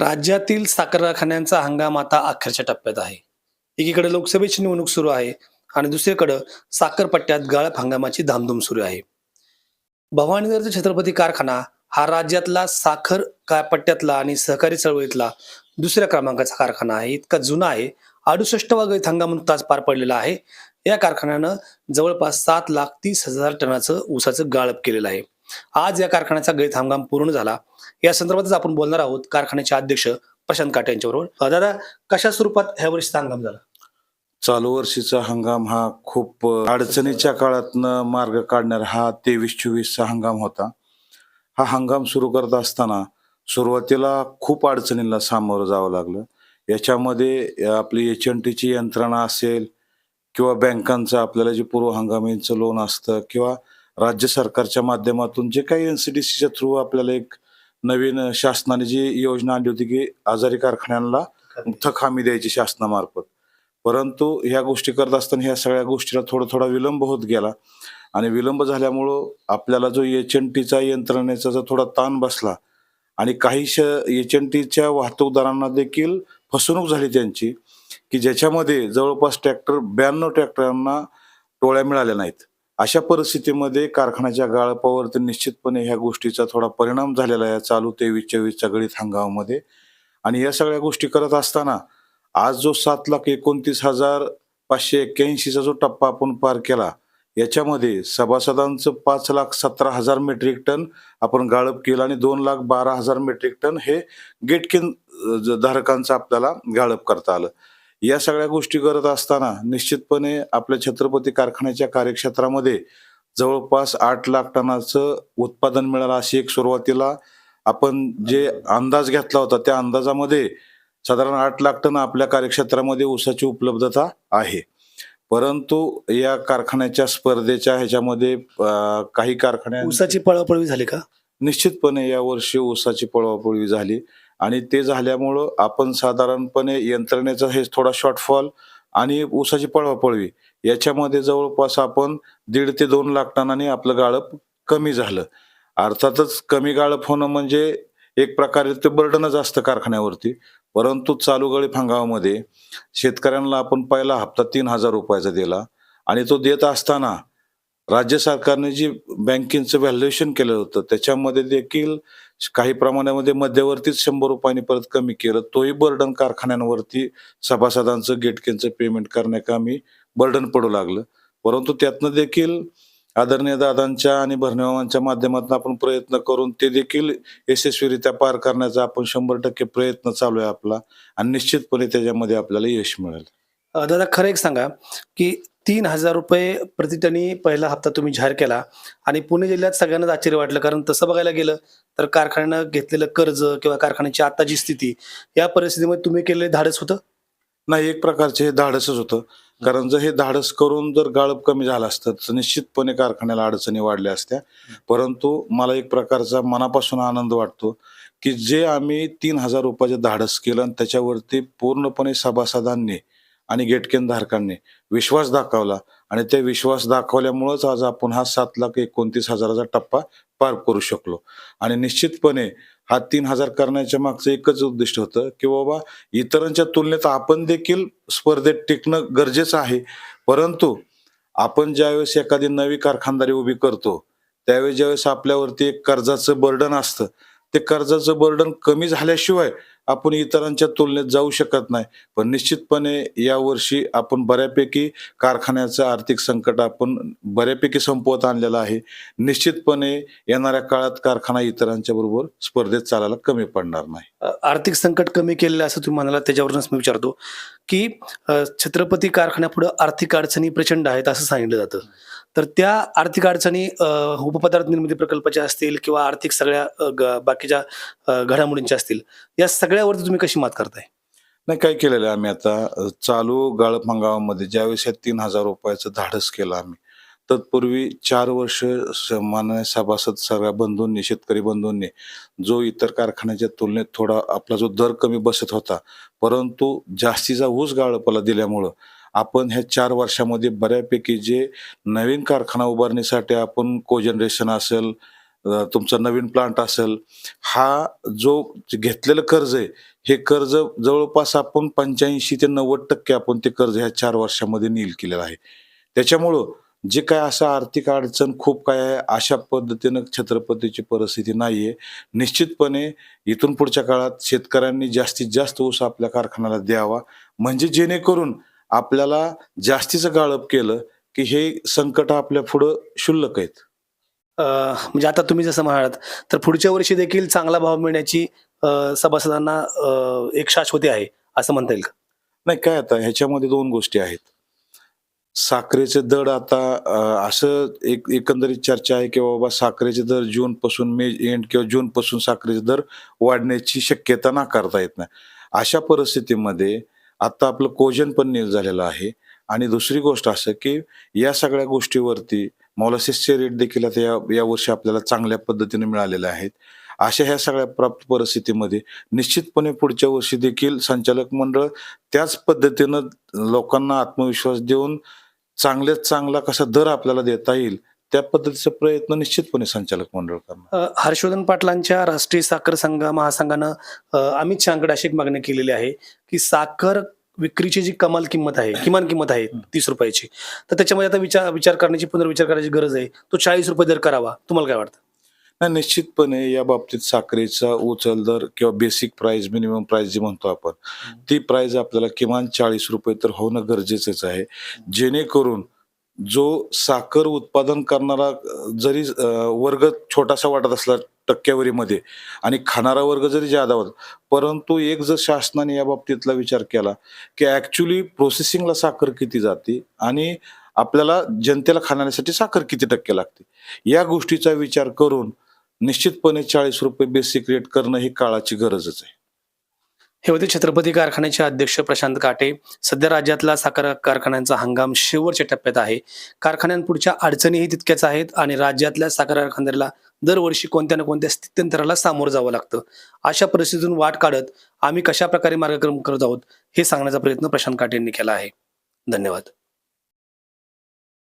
राज्यातील साखर कारखान्यांचा हंगाम आता अखेरच्या टप्प्यात आहे. एकीकडे लोकसभेची निवडणूक सुरू आहे आणि दुसरीकडे साखरपट्ट्यात गाळप हंगामाची धामधूम सुरू आहे. भवानीनगरचा छत्रपती कारखाना हा राज्यातला साखर का पट्ट्यातला आणि सहकारी चळवळीतला दुसऱ्या क्रमांकाचा कारखाना आहे. इतका जुना आहे. अडुसष्ट वागळीत हंगाम नुकताच पार पडलेला आहे. या कारखान्यानं जवळपास सात लाख तीस हजार टनाचं ऊसाचं गाळप केलेलं आहे. आज या कारखान्याचा गळीत हंगाम पूर्ण झाला. या संदर्भातच आपण बोलणार आहोत कारखान्याचे अध्यक्ष प्रशांत काटे यांच्याबरोबर. दादा कशा स्वरूपात ह्या वर्षीचा हंगाम झाला? चालू वर्षीचा हंगाम हा खूप अडचणीच्या काळातनं मार्ग काढणारा हा तेवीस चोवीसचा हंगाम होता. हा हंगाम सुरू करत असताना सुरुवातीला खूप अडचणींना सामोरं जावं लागलं. याच्यामध्ये आपली एच एन टीची यंत्रणा असेल किंवा बँकांचं आपल्याला जे पूर्व हंगामीचं लोन असतं किंवा राज्य सरकारच्या माध्यमातून जे काही एन सी डी सीच्या थ्रू आपल्याला एक नवीन शासनाने जी योजना आणली होती की आजारी कारखान्यांना थक हमी द्यायची शासनामार्फत. परंतु ह्या गोष्टी करत असताना ह्या सगळ्या गोष्टीला थोडा थोडा विलंब होत गेला. आणि विलंब झाल्यामुळं आपल्याला जो एच एन टीचा यंत्रणेचा जो थोडा ताण बसला आणि काही एच एन टीच्या वाहतूकदारांना देखील फसवणूक झाली त्यांची की ज्याच्यामध्ये जवळपास ट्रॅक्टर ब्याण्णव ट्रॅक्टरांना टोळ्या मिळाल्या नाहीत. अशा परिस्थितीमध्ये कारखान्याच्या गाळपावरती निश्चितपणे ह्या गोष्टीचा थोडा परिणाम झालेला आहे चालू तेवीस चोवीसच्या गळीत हंगामामध्ये. आणि या सगळ्या गोष्टी करत असताना आज जो सात लाख एकोणतीस हजार पाचशे एक्क्याऐंशीचा जो टप्पा आपण पार केला याच्यामध्ये सभासदांचं पाच लाख सतरा हजार मेट्रिक टन आपण गाळप केलं आणि दोन लाख बारा हजार मेट्रिक टन हे गेटकिन धारकांचं आपल्याला गाळप करता आलं. या सगळ्या गोष्टी करत असताना निश्चितपणे आपल्या छत्रपती कारखान्याच्या कार्यक्षेत्रामध्ये जवळपास आठ लाख टनाचं उत्पादन मिळालं अशी एक सुरुवातीला आपण जे अंदाज घेतला होता त्या अंदाजामध्ये साधारण आठ लाख टन आपल्या कार्यक्षेत्रामध्ये ऊसाची उपलब्धता आहे. परंतु या कारखान्याच्या स्पर्धेच्या ह्याच्यामध्ये काही कारखान्या ऊसाची पळापळवी झाली का? निश्चितपणे या वर्षी ऊसाची पळवापळवी झाली. आणि ते झाल्यामुळं आपण साधारणपणे यंत्रणेचा हे थोडा शॉर्टफॉल आणि ऊसाची पळवापळवी याच्यामध्ये जवळपास आपण दीड ते दोन लाख टनाने आपलं गाळप कमी झालं. अर्थातच कमी गाळप होणं म्हणजे एक प्रकारे ते बर्डनच असतं कारखान्यावरती. परंतु चालू गळी हंगामामध्ये शेतकऱ्यांना आपण पहिला हप्ता तीन हजार रुपयाचा दिला आणि तो देत असताना राज्य सरकारने जी बँकिंगचं व्हॅल्युएशन केलं होतं त्याच्यामध्ये देखील काही प्रमाणामध्ये मध्यवर्तीच शंभर रुपयांनी परत कमी केलं. तोही बर्डन कारखान्यांवरती सभासदांचं गेटकेनचं पेमेंट करण्याकामी बर्डन पडू लागलं. परंतु त्यातनं देखील आदरणीय दादांच्या आणि भरणेमामांच्या माध्यमातून आपण प्रयत्न करून ते देखील यशस्वीरित्या पार करण्याचा आपण शंभर टक्के प्रयत्न चालू आहे आपला. आणि निश्चितपणे त्याच्यामध्ये आपल्याला यश मिळेल. दादा खरं एक सांगा की तीन हजार रुपये प्रतिटनी पहिला हप्ता तुम्ही जाहीर केला. आणि पुणे जिल्ह्यात सगळ्यांनाच आश्चर्य वाटलं कारण तसं बघायला गेलं तर कारखान्यानं घेतलेलं कर्ज किंवा कारखान्याची आताची स्थिती या परिस्थितीमध्ये तुम्ही केलेलं धाडस होतं? नाही एक प्रकारचे हे धाडसच होतं. कारण जर हे धाडस करून जर गाळप कमी झालं असतं तर निश्चितपणे कारखान्याला अडचणी वाढल्या असत्या. परंतु मला एक प्रकारचा मनापासून आनंद वाटतो की जे आम्ही तीन हजार रुपयाचे धाडस केलं आणि त्याच्यावरती पूर्णपणे सभासदांनी आणि गेटकेन धारकांनी विश्वास दाखवला. आणि ते विश्वास दाखवल्यामुळंच आज आपण हा सात लाख एकोणतीस हजाराचा टप्पा पार करू शकलो. आणि निश्चितपणे हा तीन हजार करण्याच्या मागचं एकच उद्दिष्ट होतं की बाबा इतरांच्या तुलनेत आपण देखील स्पर्धेत टिकणं गरजेचं आहे. परंतु आपण ज्यावेळेस एखादी नवी कारखानदारी उभी करतो त्यावेळेस ज्यावेळेस आपल्यावरती एक कर्जाचं बर्डन असतं ते कर्जाचं बर्डन कमी झाल्याशिवाय आपण इतरांच्या तुलनेत जाऊ शकत नाही. पण निश्चितपणे यावर्षी आपण बऱ्यापैकी कारखान्याचं आर्थिक संकट आपण बऱ्यापैकी संपवत आणलेलं आहे. निश्चितपणे येणाऱ्या काळात कारखाना इतरांच्या बरोबर स्पर्धेत चालायला कमी पडणार नाही. आर्थिक संकट कमी केलेलं असं तुम्ही म्हणाला त्याच्यावरूनच मी विचारतो की छत्रपती कारखान्यापुढे आर्थिक अडचणी प्रचंड आहेत असं सांगितलं जातं. तर त्या आर्थिक अडचणी उपपदार्थ निर्मिती प्रकल्पाच्या असतील किंवा आर्थिक सगळ्या बाकीच्या घडामोडींच्या असतील या सगळ्यावरती तुम्ही कशी मात करताय? नाही काय केलेलं आहे आम्ही आता चालू गाळप हंगामामध्ये ज्यावेळेस तीन हजार रुपयाचं धाडस केलं आम्ही तत्पूर्वी चार वर्ष माननीय सभासद सगळ्या बंधूंनी शेतकरी बंधूंनी जो इतर कारखान्याच्या तुलनेत थोडा आपला जो दर कमी बसत होता परंतु जास्तीचा ऊस गाळपाला दिल्यामुळं आपण ह्या चार वर्षामध्ये बऱ्यापैकी जे नवीन कारखाना उभारणीसाठी आपण कोजनरेशन असेल तुमचा नवीन प्लांट असेल हा जो घेतलेलं कर्ज आहे हे कर्ज जवळपास आपण पंच्याऐंशी ते नव्वद टक्के आपण ते कर्ज ह्या चार वर्षामध्ये नील केलेलं आहे. त्याच्यामुळं जे काय असं आर्थिक अडचण खूप काय आहे अशा पद्धतीनं छत्रपतीची परिस्थिती नाही आहे निश्चितपणे इथून पुढच्या काळात शेतकऱ्यांनी जास्तीत जास्त ऊस आपल्या कारखान्याला द्यावा. म्हणजे जेणेकरून आपल्याला जास्तीचं गाळप केलं की हे संकट आपल्या पुढं शुल्लक आहेत. म्हणजे आता तुम्ही जसं म्हणालात तर पुढच्या वर्षी देखील चांगला भाव मिळण्याची सभासदांना एक शाश्वती आहे असं म्हणता येईल का? नाही काय आता ह्याच्यामध्ये दोन गोष्टी आहेत. साखरेचे दर आता असं एक एकंदरीत चर्चा आहे की बाबा साखरेचे दर जून पासून मे एंड किंवा जून पासून साखरेचे दर वाढण्याची शक्यता नाकारता येत नाही. अशा परिस्थितीमध्ये आत्ता आपलं कोजन पण नील झालेलं आहे. आणि दुसरी गोष्ट असं की या सगळ्या गोष्टीवरती मॉलसिसचे रेट देखील आता या यावर्षी आपल्याला चांगल्या पद्धतीने मिळालेले आहेत. अशा ह्या सगळ्या प्राप्त परिस्थितीमध्ये निश्चितपणे पुढच्या वर्षी देखील संचालक मंडळ त्याच पद्धतीनं लोकांना आत्मविश्वास देऊन चांगल्यात चांगला कसा दर आपल्याला देता येईल त्या पद्धतीचा प्रयत्न निश्चितपणे संचालक मंडळ करणार. हर्षवर्धन पाटलांच्या राष्ट्रीय साखर संघ महासंघानं अमित शहाकडे अशी एक मागणी केलेली आहे की साखर विक्रीची जी कमाल किंमत आहे किमान किंमत आहे तीस रुपयाची तर त्याच्यामध्ये आता विचार विचार करण्याची पुनर्विचार करायची गरज आहे. तो चाळीस रुपये दर करावा. तुम्हाला काय वाटतं? नाही निश्चितपणे या बाबतीत साखरेचा उचल दर किंवा बेसिक प्राइस मिनिमम प्राइस जी म्हणतो आपण ती प्राइस आपल्याला किमान चाळीस रुपये तर होणं गरजेचंच आहे. जेणेकरून जो साखर उत्पादन करणारा जरी वर्ग छोटासा वाटत असला टक्केवारीमध्ये आणि खाणारा वर्ग जरी जादा होता परंतु एक जर शासनाने या बाबतीतला विचार केला की ॲक्च्युली प्रोसेसिंगला साखर किती जाते आणि आपल्याला जनतेला खाण्यासाठी साखर किती टक्के लागते या गोष्टीचा विचार करून निश्चितपणे चाळीस रुपये बेसिक रेट करणं ही काळाची गरजच आहे. हे होते छत्रपती कारखान्याचे अध्यक्ष प्रशांत काटे. सध्या राज्यातला साखर कारखान्यांचा हंगाम शेवटच्या टप्प्यात आहे. कारखान्यांपुढच्या अडचणीही तितक्याच आहेत आणि राज्यातल्या साखर कारखानदाराला दरवर्षी कोणत्या ना कोणत्या स्थित्यंतराला सामोरं जावं लागतं. अशा परिस्थितीतून वाट काढत आम्ही कशा प्रकारे मार्गक्रम करत आहोत हे सांगण्याचा प्रयत्न प्रशांत काटेंनी केला आहे. धन्यवाद.